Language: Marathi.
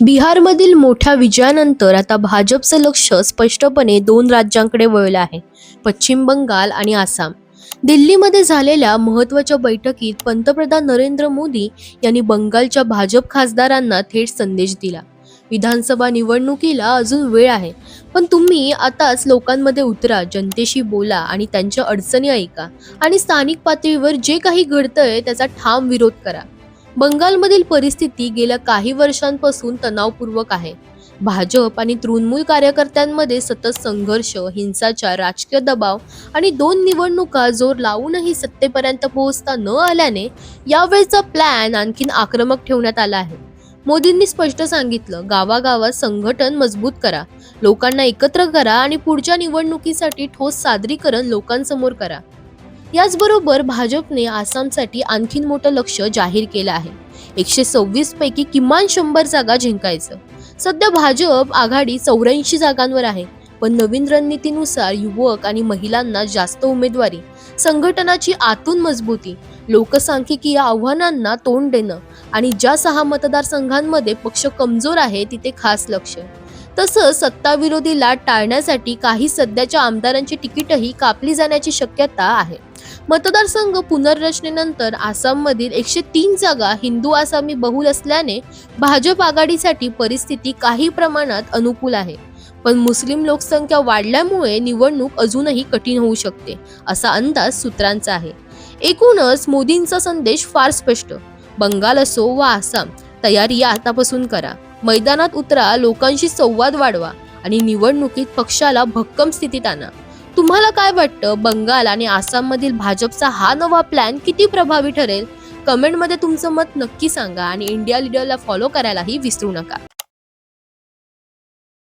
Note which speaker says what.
Speaker 1: बिहारमधील मोठ्या विजयानंतर आता भाजपचं लक्ष स्पष्टपणे दोन राज्यांकडे वळलं आहे. पश्चिम बंगाल आणि आसाम. दिल्लीमध्ये झालेल्या महत्त्वाच्या बैठकीत पंतप्रधान नरेंद्र मोदी यांनी बंगालच्या भाजप खासदारांना थेट संदेश दिला. विधानसभा निवडणुकीला अजून वेळ आहे. पण तुम्ही आताच लोकांमध्ये उतरा जनतेशी बोला आणि त्यांच्या अडचणी ऐका आणि स्थानिक पातळीवर जे काही घडतंय त्याचा ठाम विरोध करा. बंगालमधील परिस्थिती गेल्या काही वर्षांपासून तणावपूर्वक आहे. भाजप आणि तृणमूल कार्यकर्त्यांमध्ये सतत संघर्ष हिंसाचार राजकीय दबाव आणि दोन निवडणुका जोर लावूनही सत्तेपर्यंत पोहोचता न आल्याने यावेळचा प्लॅन आणखीन आक्रमक ठेवण्यात आला आहे. मोदींनी स्पष्ट सांगितलं गावागावात संघटन मजबूत करा. लोकांना एकत्र करा आणि पुढच्या निवडणुकीसाठी ठोस सादरीकरण लोकांसमोर करा. याचबरोबर भाजपने आसामसाठी आणखीन मोठं लक्ष जाहीर केलं आहे. एकशे सव्वीस पैकी किमान शंभर जागा जिंकायचं. सध्या भाजप आघाडी चौऱ्याऐंशी जागांवर आहे पण नवीन रणनीतीनुसार युवक आणि महिलांना जास्त उमेदवारी संघटनाची आतून मजबूती लोकसांख्यिकीय आव्हानांना तोंड देणं आणि ज्या सहा मतदारसंघांमध्ये पक्ष कमजोर आहे तिथे खास लक्ष. तसंच सत्ताविरोधी लाट टाळण्यासाठी काही सध्याच्या आमदारांची तिकीटही कापली जाण्याची शक्यता आहे. मतदारसंघ पुनर्रचनेनंतर आसाममधील एकशे तीन जागा हिंदू आसामी बहुल असल्याने भाजप आघाडीसाठी परिस्थिती काही प्रमाणात अनुकूल आहे. पण मुस्लिम लोकसंख्या वाढल्यामुळे निवडणूक अजूनही कठीण होऊ शकते असा अंदाज सूत्रांचा आहे. एकूणच मोदींचा संदेश फार स्पष्ट. बंगाल असो वा आसाम तयारी आतापासून करा. मैदानात उतरा लोकांशी संवाद वाढवा आणि निवडणुकीत पक्षाला भक्कम स्थितीत आणा. तुम्हाला काय वाटतं? बंगाल आणि आसाममधील भाजपचा हा नवा प्लॅन किती प्रभावी ठरेल? कमेंटमध्ये तुमचं मत नक्की सांगा आणि इंडिया लीडरला फॉलो करायलाही विसरू नका.